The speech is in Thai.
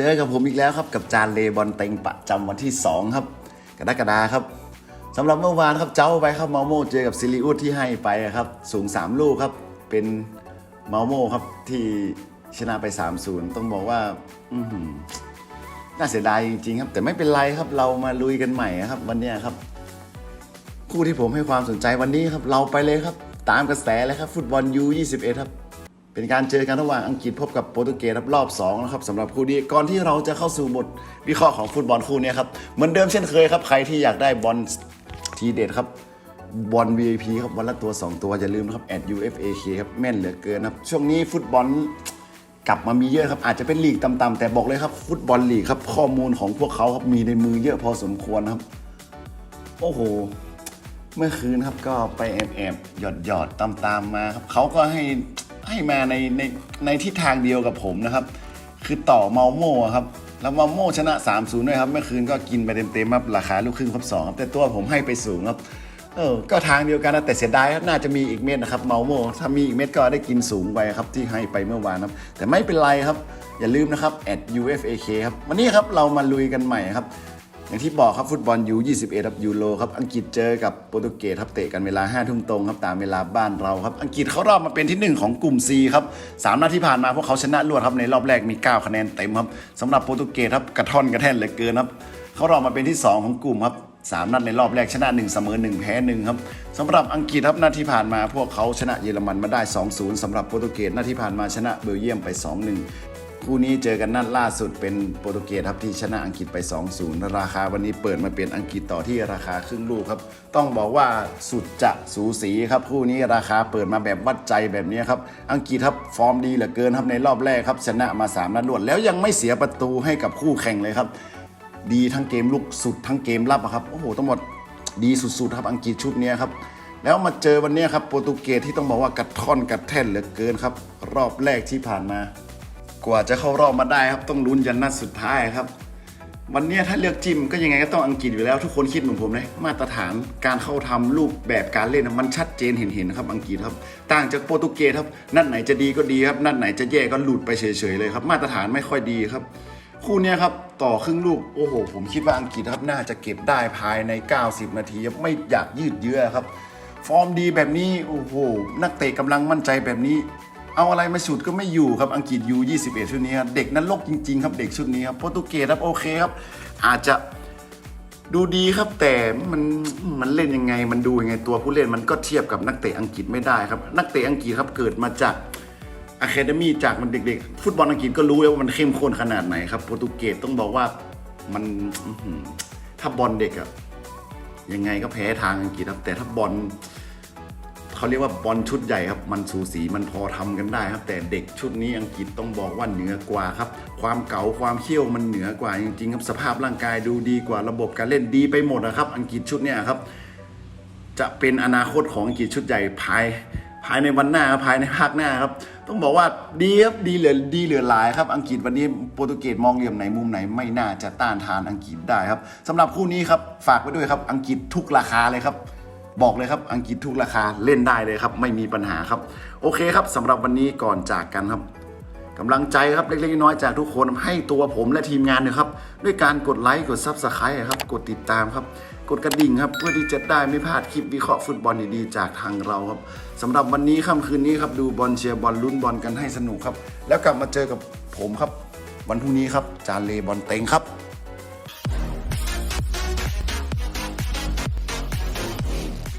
เจอกับผมอีกแล้วครับกับจานเลบอลเต็งประจำวันที่ 2 ครับกรกฎาครับสำหรับเมื่อวานครับเจ้าไปครับมาโมเจอกับซิลิอุสที่ให้ไปครับสูง 3 ลูกครับเป็นมาโมครับที่ชนะไป 3-0 ต้องบอกว่าอืน่าเสียดายจริงๆครับแต่ไม่เป็นไรครับเรามาลุยกันใหม่ครับ วันนี้ครับ คู่ที่ผมให้ความสนใจวันนี้ครับ เราไปเลยครับ ตามกระแสเลยครับ ฟุตบอล U21 ครับ เป็นการเจอกันระหว่างอังกฤษพบกับโปรตุเกสครับรอบ2นะครับสำหรับคู่นี้ก่อนที่เราจะเข้าสู่บทวิเคราะห์ของฟุตบอลคู่นี้ครับเหมือนเดิมเช่นเคยครับใครที่อยากได้บอลทีเด็ดครับบอล VIP ครับวันละตัว 2 ตัวอย่าลืมนะครับ @UFAK ครับแม่นเหลือเกินครับช่วงนี้ฟุตบอลกลับมามีเยอะครับอาจจะเป็นลีกต่ำๆแต่บอกเลยครับฟุตบอลลีกครับข้อมูลของพวกเขาครับมีในมือเยอะพอสมควรครับ โอ้โห เมื่อคืนครับก็ไปแอบแอบหยอดหยอดตามตามมาครับเขาก็ให้ให้มาในในในทิศทางเดียวกับผมนะครับ คือต่อเมาโม่ครับแล้วเมาโม่ชนะ 3-0ด้วยครับเมื่อคืนก็กินไปเต็มๆครับราคาลูกครึ่งครับสองครับแต่ตัวผมให้ไปสูงครับเออก็ทางเดียวกันนะแต่เสียดายครับน่าจะมีอีกเม็ดนะครับเมาโม่ถ้ามีอีกเม็ดก็ได้กินสูงไปครับที่ให้ไปเมื่อวานครับ แต่ไม่เป็นไรครับ อย่าลืมนะครับ @UFAK ครับวันนี้ครับเรามาลุยกันใหม่ครับ อย่างที่บอกครับฟุตบอลยู21ครับยูโรครับอังกฤษเจอกับโปรตุเกสครับเตะกันเวลา5ทุ่มตรงครับตามเวลาบ้านเราครับอังกฤษเขารอบมาเป็นที่ 1 ของกลุ่ม C ครับสามนัดที่ผ่านมาพวกเขาชนะรวดครับในรอบแรกมี 9 คะแนนเต็มครับสำหรับโปรตุเกสครับกระท่อนกระแท่นเหลือเกินครับเขารอบมาเป็นที่ 2 ของกลุ่มครับสามนัดในรอบแรกชนะ 1 เสมอ 1 แพ้1ครับสำหรับอังกฤษครับนัดที่ผ่านมาพวกเขาชนะเยอรมันมาได้ 2-0สำหรับโปรตุเกสนัดที่ผ่านมาชนะเบลเยียมไป 2-1 คู่นี้เจอกันนัดล่าสุดเป็นโปรตุเกสครับที่ชนะอังกฤษไป 2-0 ราคาวันนี้เปิดมาเป็นอังกฤษต่อที่ราคาครึ่งลูกครับ ต้องบอกว่าสุดจะสูสีครับคู่นี้ราคาเปิดมาแบบวัดใจแบบนี้ครับ อังกฤษครับฟอร์มดีเหลือเกินครับในรอบแรกครับชนะมา 3 นัดรวด แล้วยังไม่เสียประตูให้กับคู่แข่งเลยครับ ดีทั้งเกมลุกสุดทั้งเกมรับครับโอ้โหต้งหมดดีสุดๆครับอังกฤษชุดนี้ครับแล้วมาเจอวันนี้ครับโปรตุเกสที่ต้องบอกว่ากระท่อนกระแท่นเหลือเกินครับ รอบแรกที่ผ่านมา กว่าจะเข้ารอบมาได้ครับต้องลุ้นยันนัดสุดท้ายครับ วันนี้ถ้าเลือกจิมก็ยังไงก็ต้องอังกฤษอยู่แล้ว ทุกคนคิดเหมือนผมเลยมาตรฐานการเข้าทำรูปแบบการเล่นมันชัดเจนเห็นๆนะครับอังกฤษครับต่างจากโปรตุเกสครับนัดไหนจะดีก็ดีครับนัดไหนจะแย่ก็หลุดไปเฉยๆเลยครับ มาตรฐานไม่ค่อยดีครับ คู่นี้ครับต่อครึ่งลูกโอ้โห ผมคิดว่าอังกฤษครับน่าจะเก็บได้ภายใน 90 นาทีไม่อยากยืดเยื้อครับ ฟอร์มดีแบบนี้โอ้โหนักเตะกำลังมั่นใจแบบนี้ เอาอะไรมาสุดก็ไม่อยู่ครับอังกฤษยู21 ชุดนี้ครับเด็กนั้นโลกจริง ๆ ครับเด็กชุดนี้ครับโปรตุเกสครับโอเคครับ อาจจะดูดีครับแต่มันมันเล่นยังไงมันดูยังไงตัวผู้เล่นมันก็เทียบกับนักเตะอังกฤษไม่ได้ครับ นักเตะอังกฤษครับเกิดมาจากอะคาเดมี่จากมันเด็กๆ ฟุตบอลอังกฤษก็รู้แล้วว่ามันเข้มข้นขนาดไหนครับโปรตุเกสต้องบอกว่ามันถ้าบอลเด็กอะยังไงก็แพ้ทางอังกฤษครับแต่ถ้าบอล เขาเรียกว่าบอลชุดใหญ่ครับ มันสูสีมันพอทำกันได้ครับ แต่เด็กชุดนี้อังกฤษต้องบอกว่าเหนือกว่าครับ ความเก๋าความเขี้ยวมันเหนือกว่าจริงๆครับสภาพร่างกายดูดีกว่าระบบการเล่นดีไปหมดนะครับ อังกฤษชุดเนี้ยครับจะเป็นอนาคตของอังกฤษชุดใหญ่ภายภายในวันหน้าภายในภาคหน้าครับ ต้องบอกว่าดีครับดีเหลือดีเหลือหลายครับ อังกฤษวันนี้โปรตุเกสมองเหลี่ยมไหนมุมไหนไม่น่าจะต้านทานอังกฤษได้ครับสำหรับคู่นี้ครับฝากไว้ด้วยครับอังกฤษทุกราคาเลยครับ บอกเลยครับอังกฤษทุกราคาเล่นได้เลยครับ ไม่มีปัญหาครับ โอเคครับสำหรับวันนี้ก่อนจากกันครับกำลังใจครับเล็กๆน้อยๆจากทุกคนให้ตัวผมและทีมงานนี่ยครับ ด้วยการกดไลค์กดซับสไครต์ครับกดติดตามครับ กดกระดิ่งครับ เพื่อที่จะได้ไม่พลาดคลิปวิเคราะห์ฟุตบอลดีๆจากทางเราครับสำหรับวันนี้ค่ำคืนนี้ครับดูบอลเชียร์บอลลุ้นบอลกันให้สนุกครับ แล้วกลับมาเจอกับผมครับ วันพรุ่งนี้ครับจานเลบอลเต็งครับ